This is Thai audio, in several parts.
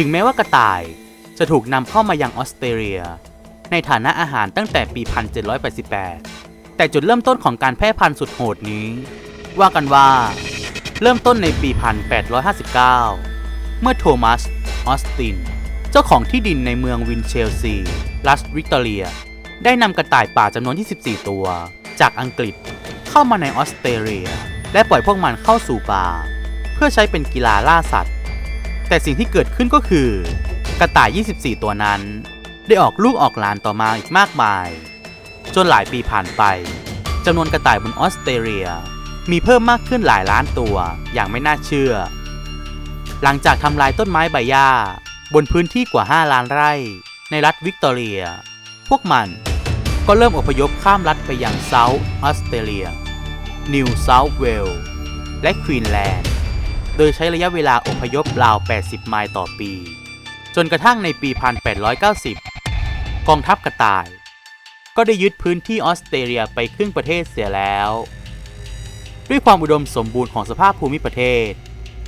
ถึงแม้ว่ากระต่ายจะถูกนำเข้ามายังออสเตรเลีย ในฐานะอาหารตั้งแต่ปี 1788 แต่จุดเริ่มต้นของการแพร่พันธุ์สุดโหดนี้ ว่ากันว่า เริ่มต้นในปี 1859 เมื่อโทมัส ออสติน เจ้าของที่ดินในเมืองวินเชลซี รัฐวิกตอเรีย ได้นำกระต่ายป่าจำนวน 24 ตัว จากอังกฤษเข้ามาในออสเตรเลีย และปล่อยพวกมันเข้าสู่ป่า เพื่อใช้เป็นกีฬาล่าสัตว์ แต่สิ่งที่เกิดขึ้นก็คือ กระต่าย 24 ตัวนั้น ได้ออกลูกออกหลานต่อมาอีกมากมาย จนหลายปีผ่านไปจำนวนกระต่ายบนออสเตรเลีย มีเพิ่มมากขึ้นหลายล้านตัวอย่างไม่น่าเชื่อ หลังจากทำลายต้นไม้ใบหญ้า บนพื้นที่กว่า 5 ล้านไร่ ในรัฐวิกตอเรีย พวกมันก็เริ่มอพยพข้ามรัฐไปยังเซาท์ออสเตรเลีย นิวเซาท์เวลส์และควีนแลนด์ โดยใช้ระยะเวลาอพยพราว 80 ไมล์ต่อปี จนกระทั่งในปี 1890 กองทัพกระต่าย ก็ได้ยึดพื้นที่ออสเตรเลียไปครึ่งประเทศเสียแล้ว ด้วยความอุดมสมบูรณ์ของสภาพภูมิประเทศ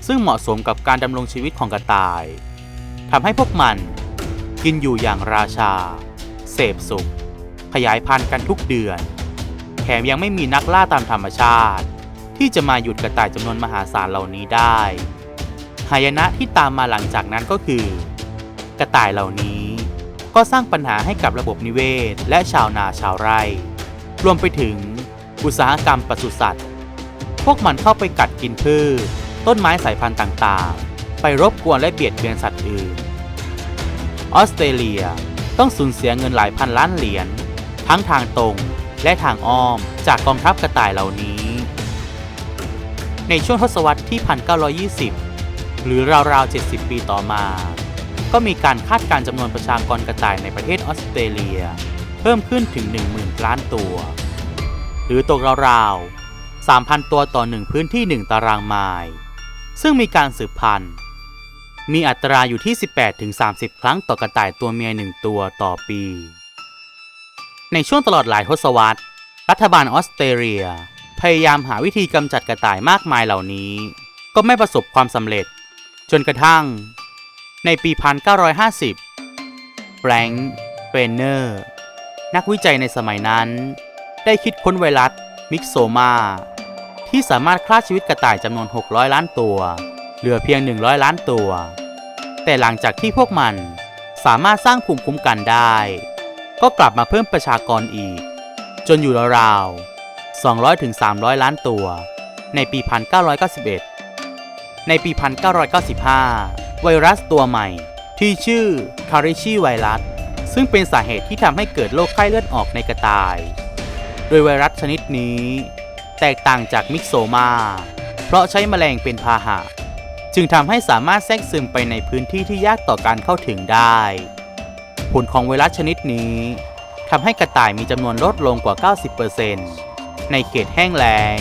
ซึ่งเหมาะสมกับการดำรงชีวิตของกระต่ายทำให้พวกมันกินอยู่อย่างราชา เสพสุข ขยายพันธุ์กันทุกเดือน แถมยังไม่มีนักล่าตามธรรมชาติ ที่จะมาหยุดกระต่ายจำนวนมหาศาลเหล่านี้ได้หายนะที่ตามมาหลังจากนั้นก็คือ กระต่ายเหล่านี้ก็สร้างปัญหาให้กับระบบนิเวศ และชาวนาชาวไร่ รวมไปถึงอุตสาหกรรมปศุสัตว์ พวกมันเข้าไปกัดกินพืชต้นไม้สายพันธุ์ต่างๆ ไปรบกวนและเบียดเบียนสัตว์อื่น ออสเตรเลียต้องสูญเสียเงินหลายพันล้านเหรียญทั้งทางตรงและทางอ้อมจากกองทัพกระต่ายเหล่านี้ ในช่วงทศวรรษที่ 1920 หรือราวๆ 70 ปีต่อมา ก็มีการคาดการจำนวนประชากรกระต่ายในประเทศออสเตรเลีย เพิ่มขึ้นถึง 10,000 ล้านตัว หรือตกราวๆ 3,000 ตัวต่อ 1 พื้นที่ 1 ตารางไมล์ซึ่งมีการสืบพันธุ์ มีอัตราอยู่ที่ 18-30 ครั้งต่อกระต่ายตัวเมีย 1 ตัวต่อปี ในช่วงตลอดหลายทศวรรษ รัฐบาลออสเตรเลีย พยายามหาวิธีกำจัดกระต่ายมากมายเหล่านี้ ก็ไม่ประสบความสำเร็จ จนกระทั่ง ในปี 1950 แฟรงค์เฟรนเนอร์ นักวิจัยในสมัยนั้น ได้คิดค้นไวรัสมิกโซมา ที่สามารถฆ่าชีวิตกระต่ายจำนวน 600 ล้านตัว เหลือเพียง 100 ล้านตัว แต่หลังจากที่พวกมันสามารถสร้างภูมิคุ้มกันได้ ก็กลับมาเพิ่มประชากรอีก จนอยู่ราวๆ 200ถึง300 ล้านตัว ในปี 1991 ในปี 1995 ไวรัสตัวใหม่ ที่ชื่อคาริชีไวรัส ซึ่งเป็นสาเหตุที่ทำให้เกิดโรคไข้เลือดออกในกระต่าย โดยไวรัสชนิดนี้ แตกต่างจากมิกโซมา เพราะใช้แมลงเป็นพาหะ จึงทำให้สามารถแทรกซึมไปในพื้นที่ที่ยากต่อการเข้าถึงได้ ผลของไวรัสชนิดนี้ทำให้กระต่ายมีจำนวนลดลงกว่า 90% ในเขตแห้งแล้ง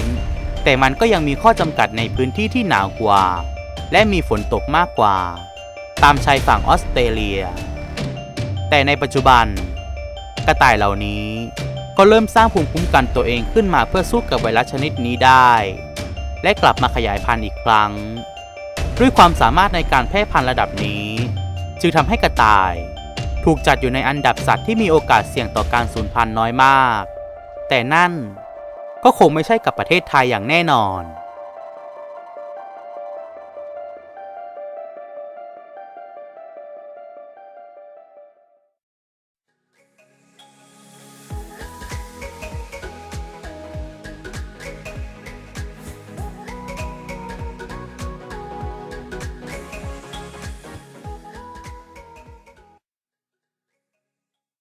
แต่มันก็ยังมีข้อจำกัดในพื้นที่ที่หนาวกว่า และมีฝนตกมากกว่า ตามชายฝั่งออสเตรเลีย แต่ในปัจจุบัน กระต่ายเหล่านี้ก็เริ่มสร้างภูมิคุ้มกันตัวเองขึ้นมาเพื่อสู้กับไวรัสชนิดนี้ได้ และกลับมาขยายพันธุ์อีกครั้ง ด้วยความสามารถในการแพร่พันธุ์ระดับนี้ จึงทำให้กระต่าย ถูกจัดอยู่ในอันดับสัตว์ที่มีโอกาสเสี่ยงต่อการสูญพันธุ์น้อยมาก แต่นั่น ก็คงไม่ใช่กับประเทศไทยอย่างแน่นอน